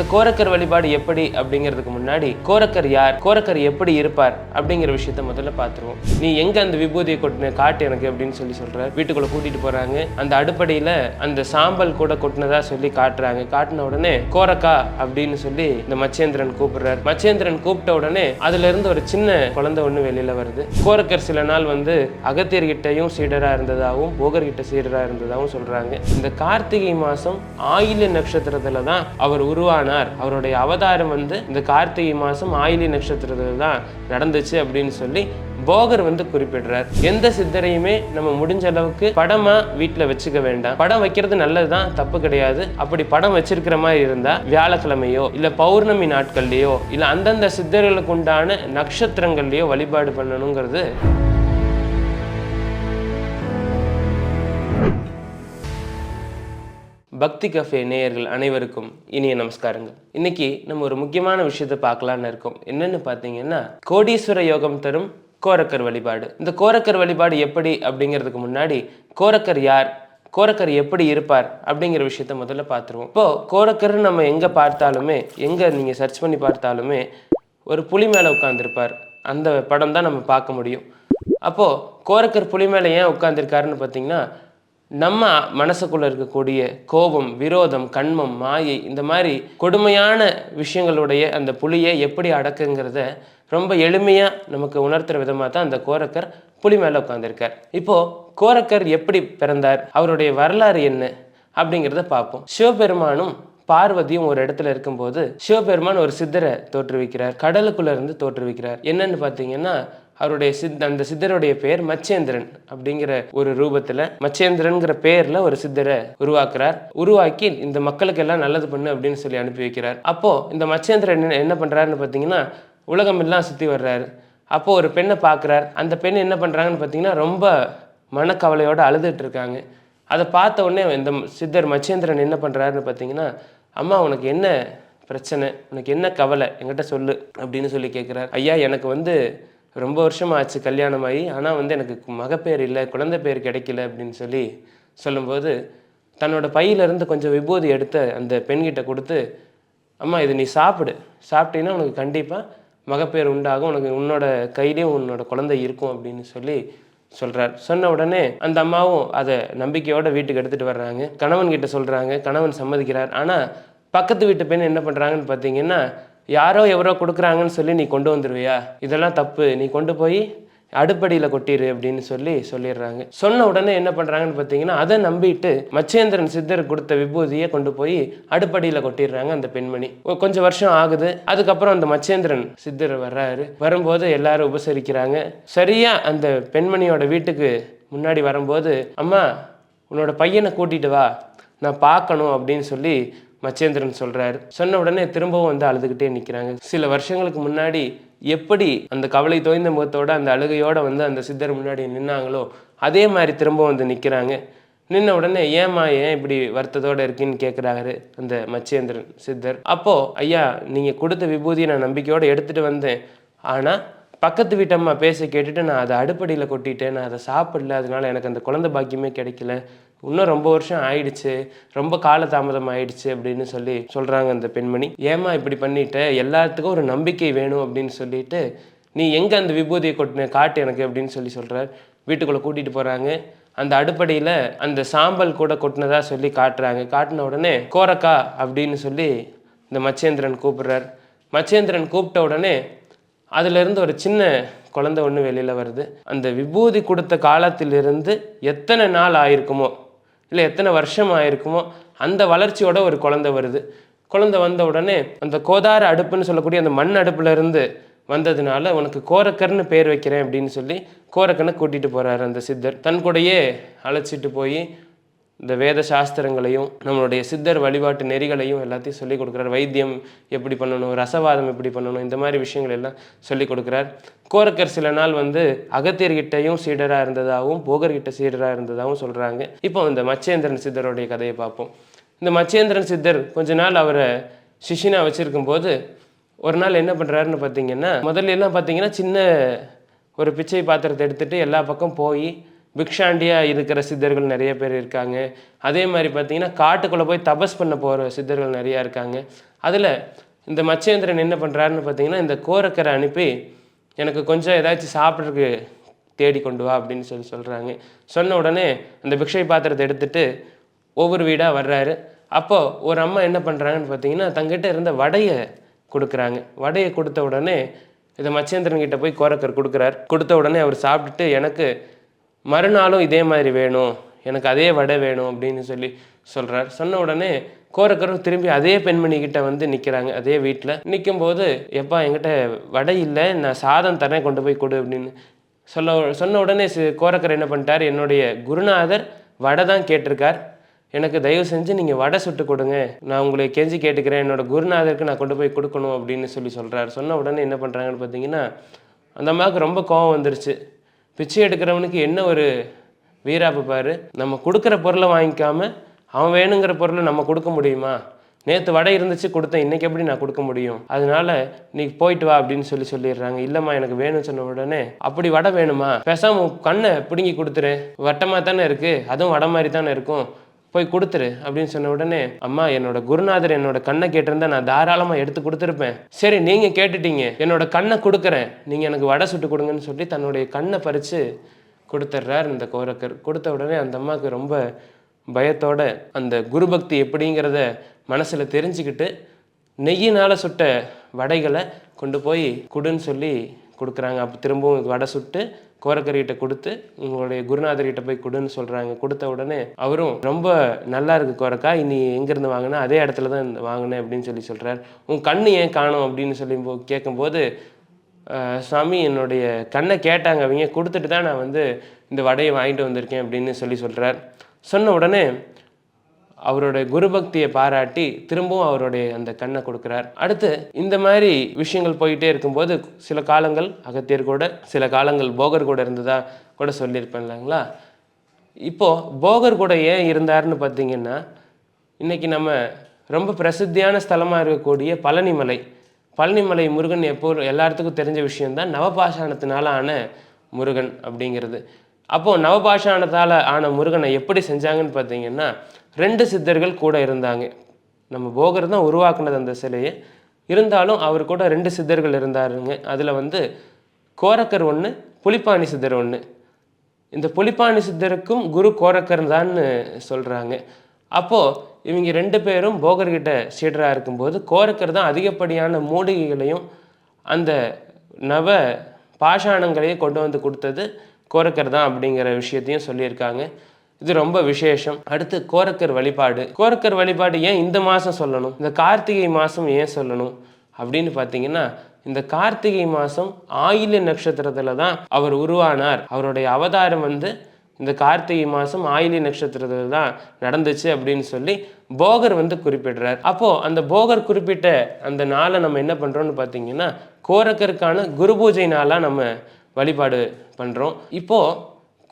இந்த கோரக்கர் வழிபாடு எப்படி அப்படிங்கிறதுக்கு முன்னாடி கோரக்கர் யார் கோரக்கர் எப்படி இருப்பார் அப்படிங்கிற விஷயத்த முதல்ல பார்த்துருவோம். நீ எங்க அந்த விபூதியை கொட்டின காட்டு எனக்கு அப்படின்னு சொல்லி சொல்ற வீட்டுக்குள்ள கூட்டிட்டு போறாங்க. அந்த அடுப்படியில அந்த சாம்பல் கூட கொட்டினதா சொல்லி காட்டுறாங்க. காட்டின உடனே கோரக்கா அப்படின்னு சொல்லி இந்த மச்சேந்திரன் கூப்பிடுறார். மச்சேந்திரன் கூப்பிட்ட உடனே அதுல இருந்து ஒரு சின்ன குழந்தை ஒண்ணு வெளியில வருது. கோரக்கர் சில நாள் வந்து அகத்தியர்கிட்டையும் சீடரா இருந்ததாகவும் போகர்கிட்ட சீடரா இருந்ததாகவும் சொல்றாங்க. இந்த கார்த்திகை மாசம் ஆயில்ய நட்சத்திரத்துல தான் அவர் உருவான ஆனார் அவருடைய அவதாரம் வந்து இந்த கார்த்திகை மாதம் ஆயிலி நட்சத்திரத்தில் தான் நடந்துச்சு அப்படின்னு சொல்லி போகர் வந்து குறிப்பிடுறார். எந்த சித்தரையுமே நம்ம முடிஞ்ச அளவுக்கு படமா வீட்டில் வச்சுக்க வேண்டாம். படம் வைக்கிறது நல்லதுதான் தப்பு கிடையாது. அப்படி படம் வச்சிருக்கிற மாதிரி இருந்தா வியாழக்கிழமையோ இல்ல பௌர்ணமி நாட்கள்லயோ இல்ல அந்தந்த சித்தர்களுக்கு உண்டான நட்சத்திரங்கள்லயோ வழிபாடு பண்ணணுங்கிறது பக்தி கஃபே நேயர்கள் அனைவருக்கும் இனிய நமஸ்காரங்கள். இன்னைக்கு நம்ம ஒரு முக்கியமான விஷயத்தை பார்க்கலான்னு இருக்கோம். என்னன்னு பார்த்தீங்கன்னா கோடீஸ்வர யோகம் தரும் கோரக்கர் வழிபாடு. இந்த கோரக்கர் வழிபாடு எப்படி அப்படிங்கிறதுக்கு முன்னாடி கோரக்கர் யார்? கோரக்கர் எப்படி இருப்பார்? அப்படிங்கிற விஷயத்த முதல்ல பார்த்துருவோம். இப்போ கோரக்கர் நம்ம எங்கே பார்த்தாலுமே எங்கே நீங்கள் சர்ச் பண்ணி பார்த்தாலுமே ஒரு புலி மேலே உட்காந்துருப்பார் அந்த படம் தான் நம்ம பார்க்க முடியும். அப்போது கோரக்கர் புலி மேலே ஏன் உட்காந்துருக்காருன்னு பார்த்தீங்கன்னா நம்ம மனசுக்குள்ளே இருக்கக்கூடிய கோபம் விரோதம் கண்மம் மாயை இந்த மாதிரி கொடுமையான விஷயங்களுடைய அந்த புலியை எப்படி அடக்குங்கிறத ரொம்ப எளிமையாக நமக்கு உணர்த்துற விதமாக தான் அந்த கோரக்கர் புலி மேலே உட்காந்துருக்கார் இப்போது கோரக்கர் எப்படி பிறந்தார்? அவருடைய வரலாறு என்ன? அப்படிங்கிறத பார்ப்போம். சிவபெருமானும் பார்வதியும் ஒரு இடத்துல இருக்கும்போது சிவபெருமான் ஒரு சித்தரை தோற்றுவிக்கிறார். கடலுக்குள்ள இருந்து தோற்றுவிக்கிறார். என்னன்னு பார்த்தீங்கன்னா அவருடைய சித் அந்த சித்தருடைய பேர் மச்சேந்திரன் அப்படிங்கிற ஒரு ரூபத்துல மச்சேந்திரன்கிற பெயரில் ஒரு சித்தரை உருவாக்குறார். உருவாக்கி இந்த மக்களுக்கு எல்லாம் நல்லது பண்ணு அப்படின்னு சொல்லி அனுப்பி வைக்கிறார். அப்போ இந்த மச்சேந்திரன் என்ன- என்ன பண்ணுறாருன்னு பார்த்தீங்கன்னா உலகம் எல்லாம் சுற்றி வர்றாரு. அப்போ ஒரு பெண்ணை பார்க்குறார். அந்த பெண் என்ன பண்ணுறாங்கன்னு பார்த்தீங்கன்னா ரொம்ப மனக்கவலையோடு அழுதுட்டு இருக்காங்க. அதை பார்த்த உடனே இந்த சித்தர் மச்சேந்திரன் என்ன பண்ணுறாருன்னு பார்த்தீங்கன்னா அம்மா உனக்கு என்ன பிரச்சனை? உனக்கு என்ன கவலை? என்கிட்ட சொல்லு. அப்படின்னு சொல்லி கேட்குறாரு ஐயா எனக்கு வந்து ரொம்ப வருஷம் ஆச்சு கல்யாணம் ஆகி ஆனால் வந்து எனக்கு மகப்பேர் இல்லை குழந்தை பேர் கிடைக்கல அப்படின்னு சொல்லி சொல்லும்போது தன்னோட பையிலிருந்து கொஞ்சம் விபூதி எடுத்த அந்த பெண்கிட்ட கொடுத்து அம்மா இது நீ சாப்பிடு. சாப்பிட்டீங்கன்னா உனக்கு கண்டிப்பாக மகப்பேர் உண்டாகும். உனக்கு உன்னோட கையிலையும் உன்னோட குழந்தை இருக்கும் அப்படின்னு சொல்லி சொல்கிறார் சொன்ன உடனே அந்த அம்மாவும் அதை நம்பிக்கையோட வீட்டுக்கு எடுத்துகிட்டு வர்றாங்க. கணவன் சொல்கிறாங்க கணவன் சம்மதிக்கிறார். ஆனால் பக்கத்து வீட்டு பெண் என்ன பண்ணுறாங்கன்னு பார்த்தீங்கன்னா யாரோ எவரோ கொடுக்குறாங்கன்னு சொல்லி நீ கொண்டு வந்துருவியா? இதெல்லாம் தப்பு. நீ கொண்டு போய் அடுப்படியில் கொட்டிடு அப்படின்னு சொல்லி சொல்லிடுறாங்க. சொன்ன உடனே என்ன பண்ணுறாங்கன்னு பார்த்தீங்கன்னா அதை நம்பிட்டு மச்சேந்திரன் சித்தர் கொடுத்த விபூதியை கொண்டு போய் அடுப்படியில் கொட்டிடுறாங்க அந்த பெண்மணி. கொஞ்சம் வருஷம் ஆகுது. அதுக்கப்புறம் அந்த மச்சேந்திரன் சித்தர் வர்றாரு. வரும்போது எல்லாரும் உபசரிக்கிறாங்க. சரியாக அந்த பெண்மணியோட வீட்டுக்கு முன்னாடி வரும்போது அம்மா உன்னோட பையனை கூட்டிட்டு வா. நான் பார்க்கணும் அப்படின்னு சொல்லி மச்சேந்திரன் சொல்றாரு. சொன்ன உடனே திரும்பவும் வந்து அழுதுகிட்டே நிற்கிறாங்க சில வருஷங்களுக்கு முன்னாடி எப்படி அந்த கவலை தோய்ந்த முகத்தோட அந்த அழுகையோட வந்து அந்த சித்தர் முன்னாடி நின்னாங்களோ அதே மாதிரி திரும்ப வந்து நிற்கிறாங்க நின்ன உடனே ஏமா ஏன் இப்படி வருத்தத்தோடு இருக்குன்னு கேட்குறாரு அந்த மச்சேந்திரன் சித்தர். அப்போது ஐயா நீங்கள் கொடுத்த விபூதியை நான் நம்பிக்கையோடு எடுத்துகிட்டு வந்தேன். ஆனால் பக்கத்து வீட்டம்மா பேச கேட்டுட்டு நான் அதை அடுப்படியில் கொட்டிட்டேன். நான் அதை சாப்பிடல. அதனால எனக்கு அந்த குழந்தை பாக்கியமே கிடைக்கல. இன்னும் ரொம்ப வருஷம் ஆயிடுச்சு ரொம்ப காலதாமதம் ஆயிடுச்சு அப்படின்னு சொல்லி சொல்கிறாங்க அந்த பெண்மணி. ஏம்மா இப்படி பண்ணிட்டு? எல்லாத்துக்கும் ஒரு நம்பிக்கை வேணும் அப்படின்னு சொல்லிட்டு நீ எங்கே அந்த விபூதியை கொட்டின? காட்டு எனக்கு அப்படின்னு சொல்லி சொல்கிறார் வீட்டுக்குள்ளே கூட்டிகிட்டு போகிறாங்க அந்த அடுப்படியில அந்த சாம்பல் கூட கொட்டினதா சொல்லி காட்டுறாங்க. காட்டின உடனே கோரக்கா அப்படின்னு சொல்லி இந்த மச்சேந்திரன் கூப்பிடுறார். மச்சேந்திரன் கூப்பிட்ட உடனே அதிலிருந்து ஒரு சின்ன குழந்தை ஒன்று வெளியில் வருது. அந்த விபூதி கொடுத்த காலத்திலிருந்து எத்தனை நாள் ஆயிருக்குமோ? இல்லை எத்தனை வருஷம் ஆயிருக்குமோ அந்த வளர்ச்சியோட ஒரு குழந்தை வருது. குழந்தை வந்த உடனே அந்த கோதார அடுப்புன்னு சொல்லக்கூடிய அந்த மண் அடுப்புலேருந்து வந்ததுனால உனக்கு கோரக்கர்னு பேர் வைக்கிறேன் அப்படின்னு சொல்லி கோரக்கனை கூட்டிகிட்டு போகிறாரு அந்த சித்தர். தன் கூடையே அழைச்சிட்டு போய் இந்த வேத சாஸ்திரங்களையும் நம்மளுடைய சித்தர் வழிபாட்டு நெறிகளையும் எல்லாத்தையும் சொல்லிக் கொடுக்குறார். வைத்தியம் எப்படி பண்ணணும் ரசவாதம் எப்படி பண்ணணும் இந்த மாதிரி விஷயங்கள் எல்லாம் சொல்லிக் கொடுக்குறார். கோரக்கர் சில நாள் வந்து அகத்தியர்கிட்டையும் சீடராக இருந்ததாகவும் போகர்கிட்ட சீடராக இருந்ததாகவும் சொல்கிறாங்க இப்போ இந்த மச்சேந்திரன் சித்தருடைய கதையை பார்ப்போம். இந்த மச்சேந்திரன் சித்தர் கொஞ்ச நாள் அவரை சிஷினா வச்சுருக்கும் போது ஒரு நாள் என்ன பண்ணுறாருன்னு பார்த்தீங்கன்னா முதல்ல எல்லாம் பார்த்தீங்கன்னா சின்ன ஒரு பிச்சை பாத்திரத்தை எடுத்துகிட்டு எல்லா பக்கம் போய் பிக்ஷாண்டியாக இருக்கிற சித்தர்கள் நிறைய பேர் இருக்காங்க. அதே மாதிரி பார்த்தீங்கன்னா காட்டுக்குள்ளே போய் தபஸ் பண்ண போகிற சித்தர்கள் நிறையா இருக்காங்க. அதில் இந்த மச்சேந்திரன் என்ன பண்ணுறாருன்னு பார்த்தீங்கன்னா இந்த கோரக்கரை அனுப்பி எனக்கு கொஞ்சம் ஏதாச்சும் சாப்பிட்றதுக்கு தேடி கொண்டு வா அப்படின்னு சொல்லி சொல்கிறாங்க சொன்ன உடனே அந்த பிக்ஷை பாத்திரத்தை எடுத்துட்டு ஒவ்வொரு வீடாக வர்றாரு. அப்போது ஒரு அம்மா என்ன பண்ணுறாங்கன்னு பார்த்தீங்கன்னா தங்கிட்ட இருந்த வடையை கொடுக்குறாங்க. வடையை கொடுத்த உடனே இதை மச்சேந்திரன் கிட்ட போய் கோரக்கர் கொடுக்குறார். கொடுத்த உடனே அவர் சாப்பிட்டுட்டு எனக்கு மறுநாளும் இதே மாதிரி வேணும் எனக்கு அதே வடை வேணும் அப்படின்னு சொல்லி சொல்கிறார் சொன்ன உடனே கோரக்கரும் திரும்பி அதே பெண்மணிக்கிட்ட வந்து நிற்கிறாங்க அதே வீட்டில் நிற்கும் போது எப்பா என்கிட்ட வடை இல்லை நான் சாதம் தரேன் கொண்டு போய் கொடு அப்படின்னு சொல்ல சொன்ன உடனே கோரக்கர் என்ன பண்ணிட்டார் என்னுடைய குருநாதர் வடை தான் கேட்டிருக்கார். எனக்கு தயவு செஞ்சு நீங்கள் வடை சுட்டு கொடுங்க. நான் உங்களை கெஞ்சி கேட்டுக்கிறேன். என்னோட குருநாதருக்கு நான் கொண்டு போய் கொடுக்கணும் அப்படின்னு சொல்லி சொல்கிறார் சொன்ன உடனே என்ன பண்ணுறாங்கன்னு பார்த்தீங்கன்னா அந்த அம்மாவுக்கு ரொம்ப கோவம் வந்துருச்சு. பிச்சை எடுக்கிறவனுக்கு என்ன ஒரு வீராப்பு பாரு? நம்ம கொடுக்குற பொருளை வாங்கிக்காம அவன் வேணுங்கிற பொருளை நம்ம கொடுக்க முடியுமா? நேற்று வடை இருந்துச்சு கொடுத்தேன். இன்னைக்கு எப்படி நான் கொடுக்க முடியும்? அதனால நீ போயிட்டு வா அப்படின்னு சொல்லி சொல்லிடுறாங்க. இல்லைம்மா எனக்கு வேணும்னு சொன்ன உடனே அப்படி வடை வேணுமா? பேசாம கண்ணை பிடுங்கி கொடுத்துரு. வட்டமாக தானே இருக்குது அதுவும் வடை மாதிரி தானே இருக்கும். போய் கொடுத்துரு அப்படின்னு சொன்ன உடனே அம்மா என்னோட குருநாதர் என்னோட கண்ணை கேட்டிருந்தா நான் தாராளமாக எடுத்து கொடுத்துருப்பேன். சரி நீங்கள் கேட்டுட்டீங்க. என்னோட கண்ணை கொடுக்குறேன். நீங்கள் எனக்கு வடை சுட்டு கொடுங்கன்னு சொல்லி தன்னுடைய கண்ணை பறித்து கொடுத்துட்றார் இந்த கோரக்கர். கொடுத்த உடனே அந்த அம்மாவுக்கு ரொம்ப பயத்தோட அந்த குரு பக்தி எப்படிங்கிறத மனசில் தெரிஞ்சுக்கிட்டு நெய்யினால் சுட்ட வடைகளை கொண்டு போய் கொடுன்னு சொல்லி கொடுக்குறாங்க. அப்போ திரும்பவும் வடை சுட்டு கோரக்கரிகிட்ட கொடுத்து உங்களுடைய குருநாதர்கிட்ட போய் கொடுன்னு சொல்கிறாங்க கொடுத்த உடனே அவரும் ரொம்ப நல்லா இருக்கு கோரக்கா இனி எங்கேருந்து வாங்கினா? அதே இடத்துல தான் வாங்கினேன் அப்படின்னு சொல்லி சொல்கிறார் உன் கண் ஏன் காணும்? அப்படின்னு சொல்லி போ- கேட்கும்போது சாமி என்னுடைய கண்ணை கேட்டாங்க. அவங்க கொடுத்துட்டு தான் நான் வந்து இந்த வடையை வாங்கிட்டு வந்திருக்கேன் அப்படின்னு சொல்லி சொல்கிறார் சொன்ன உடனே அவருடைய குருபக்தியை பாராட்டி திரும்பவும் அவருடைய அந்த கண்ணை கொடுக்குறார். அடுத்து இந்த மாதிரி விஷயங்கள் போயிட்டே இருக்கும்போது சில காலங்கள் அகத்தியர் கூட சில காலங்கள் போகர் கூட இருந்ததா கூட சொல்லியிருப்பேன் இல்லைங்களா? இப்போது போகர் கூட ஏன் இருந்தாருன்னு பார்த்தீங்கன்னா இன்றைக்கி நம்ம ரொம்ப பிரசித்தியான ஸ்தலமாக இருக்கக்கூடிய பழனிமலை. பழனிமலை முருகன் எப்போ எல்லாத்துக்கும் தெரிஞ்ச விஷயம்தான் நவபாஷாணத்தினால ஆன முருகன் அப்படிங்கிறது. அப்போது நவபாஷாணத்தால் ஆன முருகனை எப்படி செஞ்சாங்கன்னு பார்த்தீங்கன்னா ரெண்டு சித்தர்கள் கூட இருந்தாங்க. நம்ம போகர் தான் உருவாக்குனது அந்த சிலையை. இருந்தாலும் அவர் கூட ரெண்டு சித்தர்கள் இருந்தாருங்க. அதில் வந்து கோரக்கர் ஒன்று புலிப்பாணி சித்தர் ஒன்று இந்த புலிப்பாணி சித்தருக்கும் குரு கோரக்கர் தான்னு சொல்கிறாங்க அப்போது இவங்க ரெண்டு பேரும் போகர்கிட்ட சீடராக இருக்கும்போது கோரக்கர் தான் அதிகப்படியான மூலிகைகளையும் அந்த நவ பாஷாணங்களையும் கொண்டு வந்து கொடுத்தது. கோரக்கர் தான் அப்படிங்கிற விஷயத்தையும் சொல்லியிருக்காங்க. இது ரொம்ப விசேஷம். அடுத்து கோரக்கர் வழிபாடு. கோரக்கர் வழிபாடு ஏன் இந்த மாதம் சொல்லணும்? இந்த கார்த்திகை மாதம் ஏன் சொல்லணும்? அப்படின்னு பார்த்தீங்கன்னா இந்த கார்த்திகை மாதம் ஆயில்ய நட்சத்திரத்தில் தான் அவர் உருவானார். அவருடைய அவதாரம் வந்து இந்த கார்த்திகை மாதம் ஆயிலி நட்சத்திரத்தில் தான் நடந்துச்சு அப்படின்னு சொல்லி போகர் வந்து குறிப்பிடுறார். அப்போது அந்த போகர் குறிப்பிட்ட அந்த நாளை நம்ம என்ன பண்ணுறோன்னு பார்த்தீங்கன்னா கோரக்கருக்கான குரு பூஜை நாளாக நம்ம வழிபாடு பண்ணுறோம் இப்போது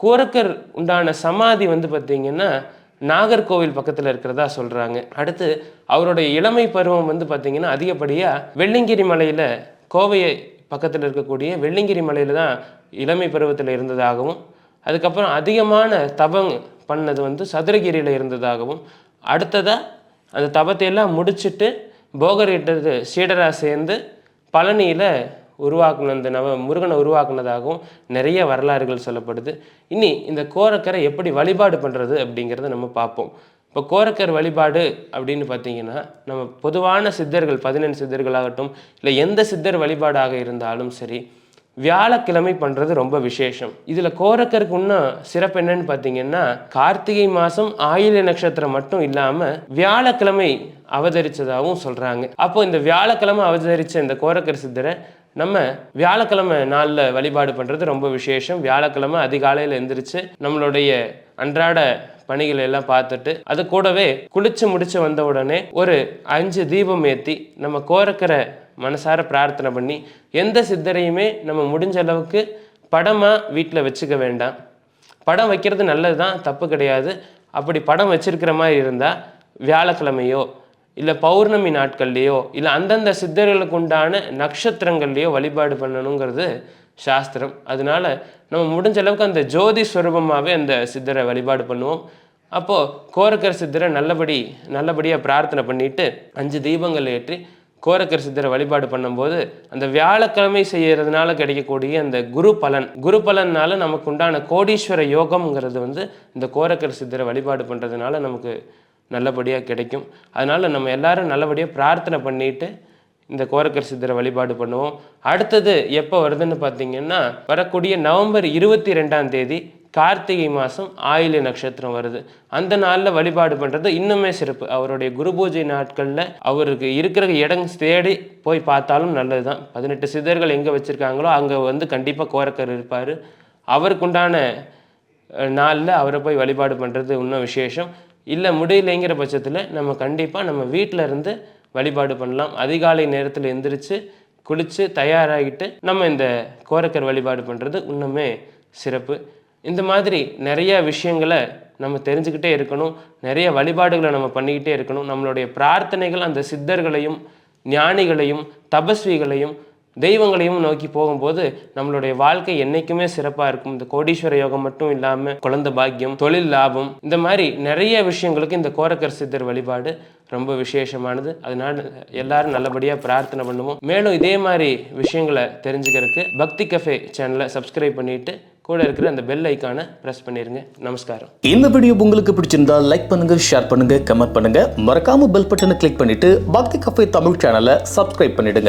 கோரக்கர் உண்டான சமாதி வந்து பார்த்தீங்கன்னா நாகர்கோவில் பக்கத்தில் இருக்கிறதா சொல்கிறாங்க அடுத்து அவருடைய இளமை பருவம் வந்து பார்த்திங்கன்னா அதிகப்படியாக வெள்ளிங்கிரி மலையில் கோவையை பக்கத்தில் இருக்கக்கூடிய வெள்ளிங்கிரி மலையில் தான் இளமை பருவத்தில் இருந்ததாகவும் அதுக்கப்புறம் அதிகமான தபம் பண்ணது வந்து சதுரகிரியில் இருந்ததாகவும் அடுத்ததாக அந்த தபத்தை எல்லாம் முடிச்சிட்டு இட்டது சீடராக சேர்ந்து பழனியில் உருவாக்குன இந்த நவ முருகனை உருவாக்குனதாகவும் நிறைய வரலாறுகள் சொல்லப்படுது. இனி இந்த கோரக்கரை எப்படி வழிபாடு பண்ணுறது அப்படிங்கிறத நம்ம பார்ப்போம். இப்போ கோரக்கர் வழிபாடு அப்படின்னு பார்த்தீங்கன்னா நம்ம பொதுவான சித்தர்கள் பதினெண்டு சித்தர்களாகட்டும் இல்லை எந்த சித்தர் வழிபாடாக இருந்தாலும் சரி வியாழக்கிழமை பண்ணுறது ரொம்ப விசேஷம். இதில் கோரக்கருக்கு இன்னும் சிறப்பு என்னன்னு பார்த்தீங்கன்னா கார்த்திகை மாதம் ஆயில்ய நட்சத்திரம் மட்டும் இல்லாமல் வியாழக்கிழமை அவதரித்ததாகவும் சொல்கிறாங்க அப்போ இந்த வியாழக்கிழமை அவதரித்த இந்த கோரக்கர் சித்தரை நம்ம வியாழக்கிழமை நாளில் வழிபாடு பண்ணுறது ரொம்ப விசேஷம். வியாழக்கிழமை அதிகாலையில் எந்திரிச்சு நம்மளுடைய அன்றாட பணிகளை எல்லாம் பார்த்துட்டு அது கூடவே குளிச்சு முடிச்சு வந்த உடனே ஒரு அஞ்சு தீபம் ஏற்றி நம்ம கோரக்கிற மனசார பிரார்த்தனை பண்ணி எந்த சித்தரையுமே நம்ம முடிஞ்ச அளவுக்கு படமாக வீட்டில் வச்சுக்க வேண்டாம். படம் வைக்கிறது நல்லது தான் தப்பு கிடையாது. அப்படி படம் வச்சிருக்கிற மாதிரி இருந்தால் வியாழக்கிழமையோ இல்லை பௌர்ணமி நாட்கள்லையோ இல்லை அந்தந்த சித்தர்களுக்கு உண்டான நட்சத்திரங்கள்லையோ வழிபாடு பண்ணணுங்கிறது சாஸ்திரம். அதனால நம்ம முடிஞ்ச அளவுக்கு அந்த ஜோதி ஸ்வரூபமாகவே அந்த சித்தரை வழிபாடு பண்ணுவோம். அப்போது கோரக்கர் சித்தரை நல்லபடி நல்லபடியாக பிரார்த்தனை பண்ணிட்டு அஞ்சு தீபங்கள் ஏற்றி கோரக்கர் சித்தரை வழிபாடு பண்ணும்போது அந்த வியாழக்கிழமை செய்யறதுனால கிடைக்கக்கூடிய அந்த குரு பலன் குரு பலன்னால நமக்கு உண்டான கோடீஸ்வர யோகம்ங்கிறது வந்து இந்த கோரக்கர் சித்தரை வழிபாடு பண்ணுறதுனால நமக்கு நல்லபடியாக கிடைக்கும். அதனால் நம்ம எல்லாரும் நல்லபடியாக பிரார்த்தனை பண்ணிட்டு இந்த கோரக்கர் சித்தரை வழிபாடு பண்ணுவோம். அடுத்தது எப்போ வருதுன்னு பார்த்தீங்கன்னா வரக்கூடிய நவம்பர் இருபத்தி ரெண்டாம் தேதி கார்த்திகை மாதம் ஆயில்ய நட்சத்திரம் வருது. அந்த நாளில் வழிபாடு பண்ணுறது இன்னுமே சிறப்பு. அவருடைய குரு பூஜை நாட்களில் அவருக்கு இருக்கிற இடம் தேடி போய் பார்த்தாலும் நல்லது தான் பதினெட்டு சித்தர்கள் எங்கே வச்சுருக்காங்களோ அங்கே வந்து கண்டிப்பாக கோரக்கர் இருப்பார். அவருக்குண்டான நாளில் அவரை போய் வழிபாடு பண்ணுறது இன்னும் விசேஷம். இல்லை முடியலைங்கிற பட்சத்தில் நம்ம கண்டிப்பாக நம்ம வீட்டில் இருந்து வழிபாடு பண்ணலாம். அதிகாலை நேரத்தில் எந்திரிச்சு குளித்து தயாராகிட்டு நம்ம இந்த கோரக்கர் வழிபாடு பண்ணுறது இன்னுமே சிறப்பு. இந்த மாதிரி நிறைய விஷயங்களை நம்ம தெரிஞ்சுக்கிட்டே இருக்கணும். நிறைய வழிபாடுகளை நம்ம பண்ணிக்கிட்டே இருக்கணும். நம்மளுடைய பிரார்த்தனைகள் அந்த சித்தர்களையும் ஞானிகளையும் தபஸ்விகளையும் தெய்வங்களையும் நோக்கி போகும்போது நம்மளுடைய வாழ்க்கை என்னைக்குமே சிறப்பாக இருக்கும். இந்த கோடீஸ்வர யோகம் மட்டும் இல்லாமல் குழந்தை பாக்கியம் தொழில் லாபம் இந்த மாதிரி நிறைய விஷயங்களுக்கு இந்த கோரக்கர் சித்தர் வழிபாடு ரொம்ப விசேஷமானது. அதனால எல்லாரும் நல்லபடியாக பிரார்த்தனை பண்ணுவோம். மேலும் இதே மாதிரி விஷயங்களை தெரிஞ்சுக்கிறதுக்கு பக்தி கஃபே சேனலை சப்ஸ்கிரைப் பண்ணிட்டு கூட இருக்கிற அந்த பெல் ஐக்கானை ப்ரெஸ் பண்ணிடுங்க நமஸ்காரம். இந்த வீடியோ உங்களுக்கு பிடிச்சிருந்தா லைக் பண்ணுங்க ஷேர் பண்ணுங்க கமெண்ட் பண்ணுங்க. மறக்காம பெல் பட்டனை கிளிக் பண்ணிட்டு பக்தி கஃபே தமிழ் சேனலை சப்ஸ்கிரைப் பண்ணிடுங்க.